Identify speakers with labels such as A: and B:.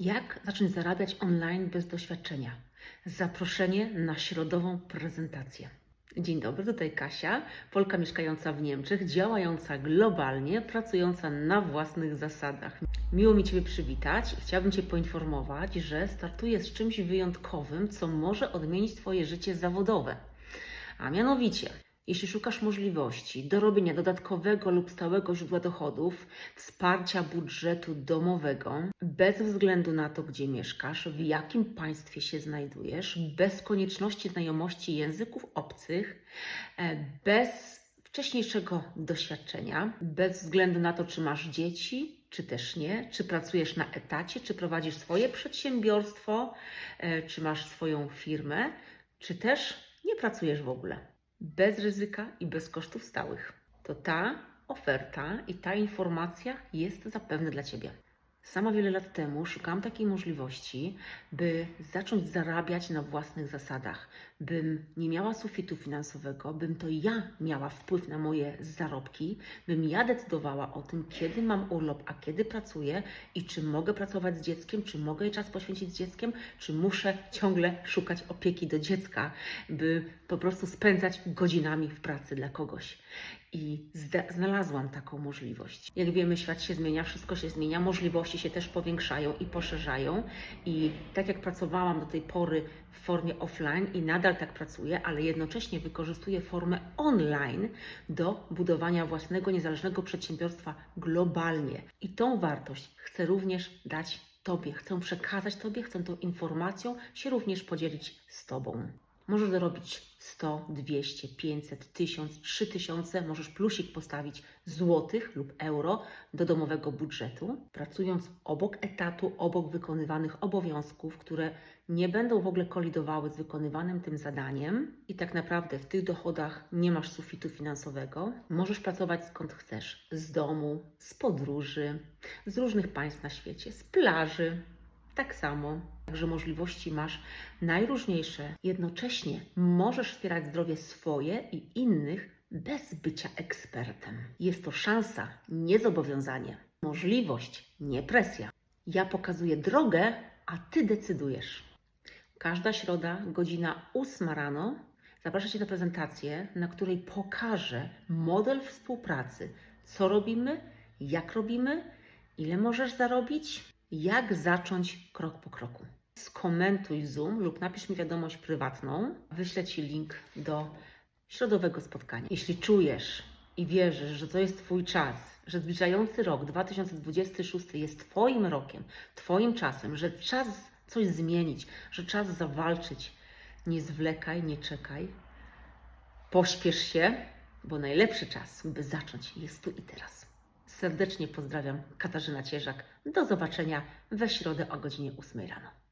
A: Jak zacząć zarabiać online bez doświadczenia? Zaproszenie na środową prezentację. Dzień dobry, tutaj Kasia, Polka mieszkająca w Niemczech, działająca globalnie, pracująca na własnych zasadach. Miło mi Ciebie przywitać chciałabym Cię poinformować, że startuję z czymś wyjątkowym, co może odmienić Twoje życie zawodowe. A mianowicie, jeśli szukasz możliwości dorobienia dodatkowego lub stałego źródła dochodów, wsparcia budżetu domowego, bez względu na to, gdzie mieszkasz, w jakim państwie się znajdujesz, bez konieczności znajomości języków obcych, e, bez wcześniejszego doświadczenia, bez względu na to, czy masz dzieci, czy też nie, czy pracujesz na etacie, czy prowadzisz swoje przedsiębiorstwo, e, czy masz swoją firmę, czy też nie pracujesz w ogóle bez ryzyka i bez kosztów stałych. To ta oferta i ta informacja jest zapewne dla Ciebie. Sama wiele lat temu szukałam takiej możliwości, by zacząć zarabiać na własnych zasadach, bym nie miała sufitu finansowego, bym to ja miała wpływ na moje zarobki, bym ja decydowała o tym, kiedy mam urlop, a kiedy pracuję i czy mogę pracować z dzieckiem, czy mogę jej czas poświęcić z dzieckiem, czy muszę ciągle szukać opieki do dziecka, by po prostu spędzać godzinami w pracy dla kogoś. I znalazłam taką możliwość. Jak wiemy, świat się zmienia, wszystko się zmienia, możliwości się też powiększają i poszerzają. I tak jak pracowałam do tej pory w formie offline i nadal tak pracuję, ale jednocześnie wykorzystuję formę online do budowania własnego niezależnego przedsiębiorstwa globalnie. I tą wartość chcę również dać Tobie, chcę przekazać Tobie, chcę tą informacją się również podzielić z Tobą. Możesz dorobić 100, 200, 500, 1000, 3000, możesz plusik postawić złotych lub euro do domowego budżetu, pracując obok etatu, obok wykonywanych obowiązków, które nie będą w ogóle kolidowały z wykonywanym tym zadaniem. I tak naprawdę w tych dochodach nie masz sufitu finansowego. Możesz pracować skąd chcesz, z domu, z podróży, z różnych państw na świecie, z plaży, tak samo. Także możliwości masz najróżniejsze. Jednocześnie możesz wspierać zdrowie swoje i innych bez bycia ekspertem. Jest to szansa, nie zobowiązanie. Możliwość, nie presja. Ja pokazuję drogę, a ty decydujesz. Każda środa, godzina 8 rano, zapraszam Cię na prezentację, na której pokażę model współpracy. Co robimy, jak robimy, ile możesz zarobić, jak zacząć krok po kroku. Skomentuj Zoom lub napisz mi wiadomość prywatną. Wyślę Ci link do środowego spotkania. Jeśli czujesz i wierzysz, że to jest Twój czas, że zbliżający rok 2026 jest Twoim rokiem, Twoim czasem, że czas coś zmienić, że czas zawalczyć, nie zwlekaj, nie czekaj. Pośpiesz się, bo najlepszy czas, by zacząć, jest tu i teraz. Serdecznie pozdrawiam, Katarzyna Cieżak. Do zobaczenia we środę o godzinie 8 rano.